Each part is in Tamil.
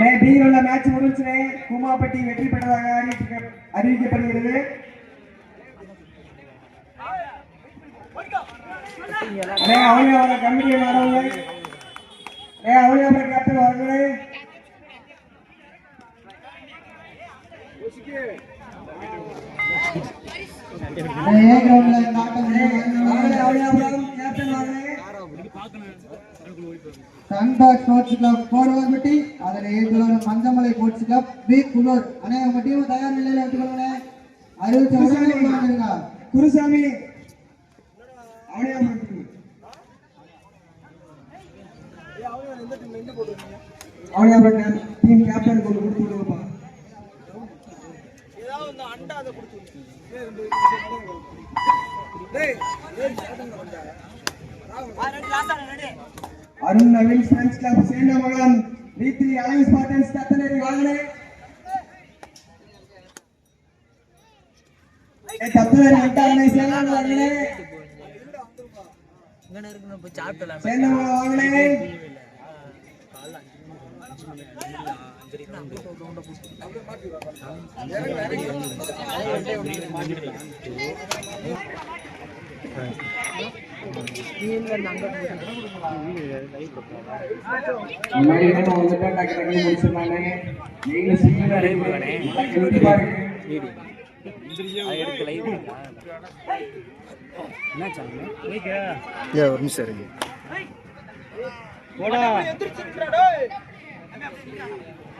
பட்டி உள்ள மேட்ச் முடிஞ்சுனே கூமாப்பட்டி வெற்றி பெற்றதாக அறிவிக்க- அறிவிக்கப்படுகிறது. அவங்க அவங்க கமிட்டியை மாறவங்க அவங்க கேப்டன் அவர்களே ஏற்றுக்கொள்ளும் Manjamalai sports club P. Pulur அண்ணே உங்க டீம் தயார் நிலையில எடுத்துக்கொள்ளுங்க அறுபத்தி குருசாமி. குருசாமி அவனியாபட்டன் டீம் கேப்டன் கொண்டு கொடுத்து விடுவோம்ப்பா. ஏதாவது அந்த அண்டா அதை கொடுத்து டேய் அருண் நவீன் ஃப்ரெண்ட்ஸ் கிளப் டி3 அலைன்ஸ் பாட்டன்ஸ் தத்தனரி வாங்கனே ஏ தத்தனரி வந்தானே சேலம் வாங்கனே சாப்பிடலாம். வாங்கனே காலைல முன்னாடி நம்ம வந்துட்டா டக்கு டக்கு முடிச்சிடலானே நீங்க சீக்கிரம் எழுதி பாருங்க ஒரு நிமிஷம் இருக்கு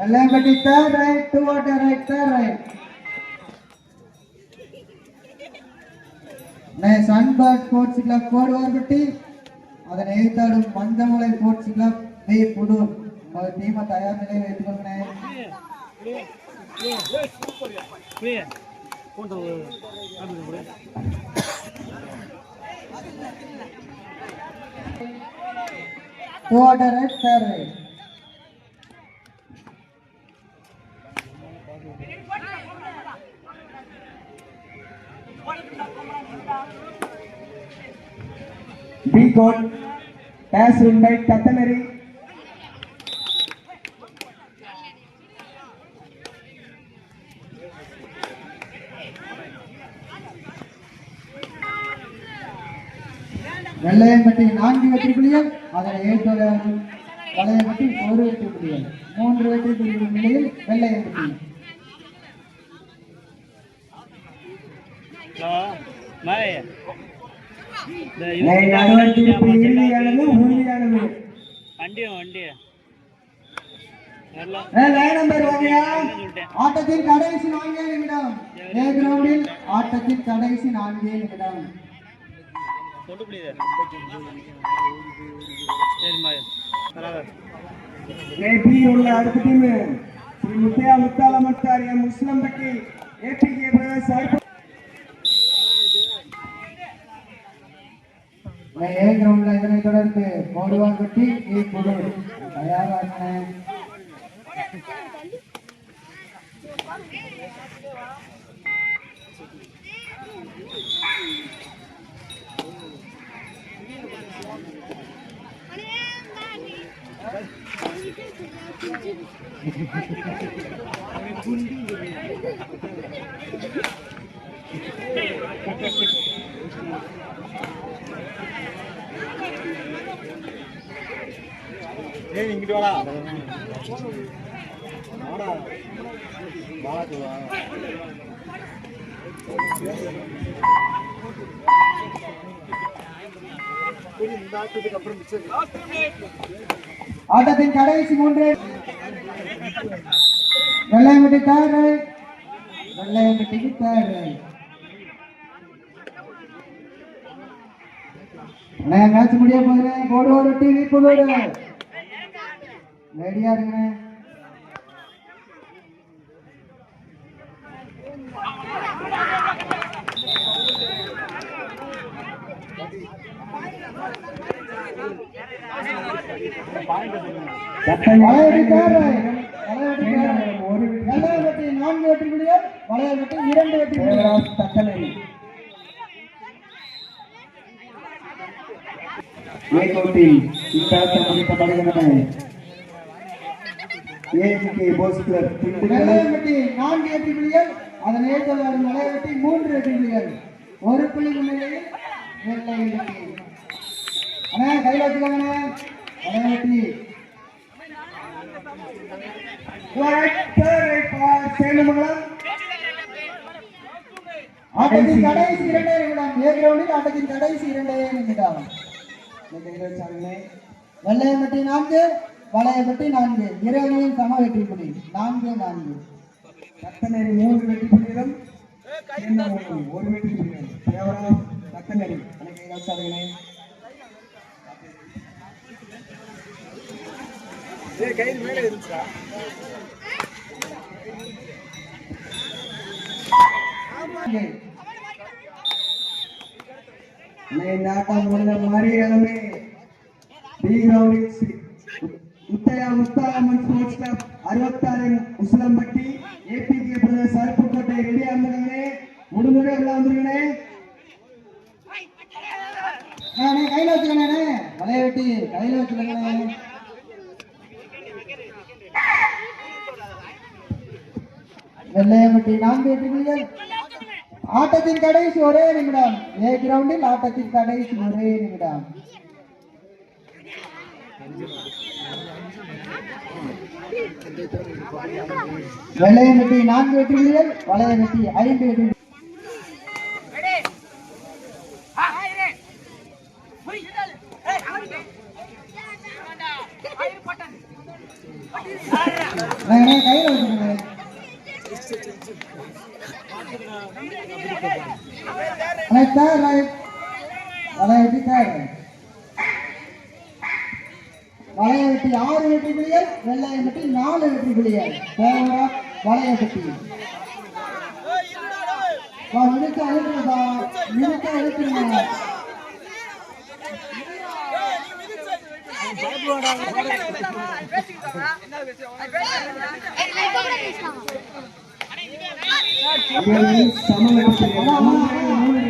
புலிகள் தன் தாட்ட முடிந்த மறைநிமிடமே Vellaiyapatti third right two water right third right Sunbird sports club Poduvarpatti அதனை எதிர்த்தாடும் Manjamalai sports club B Pudur உங்கள் டீமை தயார் நிலையில் வைத்துக்கொள்கிறேன். Two water red, third red. Pass run by Tatanari. Vellaiyampatti நான்கு வெற்றி புள்ளிகள் அதனை ஏற்றோட வளையம்பட்டி ஒரு வெற்றி புள்ளிகள் மூன்று வெற்றி புள்ளிகள் நிலையில் வெள்ளையம்பட்டி இறுதியானது உறுதியானது ஆட்டத்தின் கடைசி நான்கே நிமிடம். ஏ கிரவுண்டில் ஆட்டத்தின் கடைசி நான்கே நிமிடம். ஏபி உள்ள அடுத்த டீம் ஸ்ரீ முத்தையா முத்தால மட்டாரிய முஸ்லிம் பட்டி ஏபிகே பிரதர்ஸ் ஏ கிரவுண்ட்ல இதனை தொடர்ந்து போடுவார் வெட்டி ஏ குழு தயாராக Thank you. ஏ இங்கிட்டு வாடா. வாடா. வாடு வா ஆட்டத்தின் கடைசி மூன்று. வெள்ளையம்பட்டி தேர்ட் வெள்ளையம்பட்டிக்கு தேர்ட் ரைட் மேட்ச் முடிய போகிறேன் போடு டிவி புதோடு ரெடியா இருங்க நான்கு வெற்றி புள்ளிகள் வளையம்பட்டி இரண்டு வெற்றி தக்கலை முடிக்கப்படுகின்றன ஏஜிகே போஸ் கிளப் வெள்ளையம்பட்டி நான்கு வெற்றி புள்ளிகள் அதனை ஏற்று வரும் வளையம்பட்டி மூன்று வெற்றி புள்ளிகள் ஒரு புள்ளி முன்னிலையில் வெள்ளையம்பட்டி அண்ணா சேலமங்கலம். ஆட்டத்தின் கடைசி இரண்டே நிமிடம். ஏ கிரவுண்டில் ஆட்டத்தின் கடைசி இரண்டே நிமிடம். வெள்ளையம்பட்டி நான்கு வளையம்பட்டி நான்கு இரவையும் சம வெற்றி புள்ளி நான்கு நான்கு. தக்கநேரி மூன்று வெற்றி சேந்தமங்கலம் ஒரு வெற்றி புள்ளிகள் தேவராம் தக்கநேரி எனக்கு யோசாதனை இந்த ஆட்டம் முடிந்த மறியலுமே பி கிரவுண்டில் முத்தையா முத்தாலம்மன் அறுபத்தாறு உசிலம்பட்டி ஏபிகே பிரதேச அருப்புக்கோட்டை ரெடியா முடிஞ்சுடே உள்ள வெள்ளையம்பட்டி நான்கு ஆட்டத்தின் கடைசி ஒரே நிமிடம். ஏ கிரவுண்டில் ஆட்டத்தின் கடைசி ஒரே நிமிடம். வெள்ளையம்பட்டி நான்கு வெற்றி புள்ளிகள் வளையம்பட்டி ஐந்து வெற்றி புள்ளிகள். அண்ணே, கையில் வச்சுக்கண்ணே அண்ணே தேர்ட் ரைட் வளையம்பட்டி வளையம்பட்டி ஆறு வெற்றி புள்ளிகள் வெள்ளையம்பட்டி நாலு வெற்றி புள்ளிகள் தேவரா வளையம்பட்டி வா நிறுத்த அழுத்துறதா அழுத்துறீங்க சமநிலை.